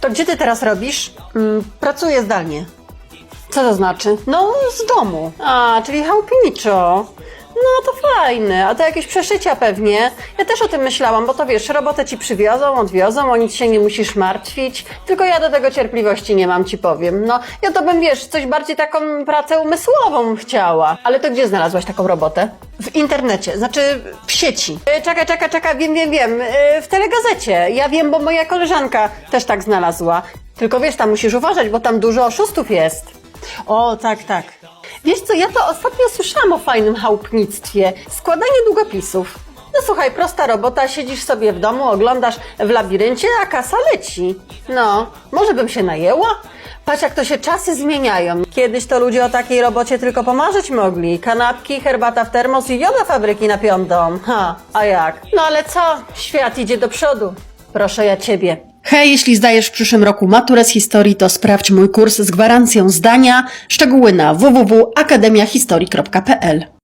To gdzie ty teraz robisz? Mm, pracuję zdalnie. Co to znaczy? No, z domu. A, czyli chałupniczo. No to fajne, a to jakieś przeszycia pewnie. Ja też o tym myślałam, bo to wiesz, robotę ci przywiozą, odwiozą, o nic się nie musisz martwić. Tylko ja do tego cierpliwości nie mam, ci powiem. No, ja to bym, wiesz, coś bardziej taką pracę umysłową chciała. Ale to gdzie znalazłaś taką robotę? W internecie, znaczy w sieci. E, Czekaj, czekaj, czekaj, wiem, wiem, wiem. E, W telegazecie. Ja wiem, bo moja koleżanka też tak znalazła. Tylko wiesz, tam musisz uważać, bo tam dużo oszustów jest. O, tak, tak. Wiesz co, ja to ostatnio słyszałam o fajnym chałupnictwie. Składanie długopisów. No słuchaj, prosta robota, siedzisz sobie w domu, oglądasz w labiryncie, a kasa leci. No, może bym się najęła? Patrz, jak to się czasy zmieniają. Kiedyś to ludzie o takiej robocie tylko pomarzyć mogli. Kanapki, herbata w termos i joda fabryki na piątą. Ha, a jak? No ale co? Świat idzie do przodu. Proszę ja ciebie. Hej, jeśli zdajesz w przyszłym roku maturę z historii, to sprawdź mój kurs z gwarancją zdania. Szczegóły na www.akademiahistorii.pl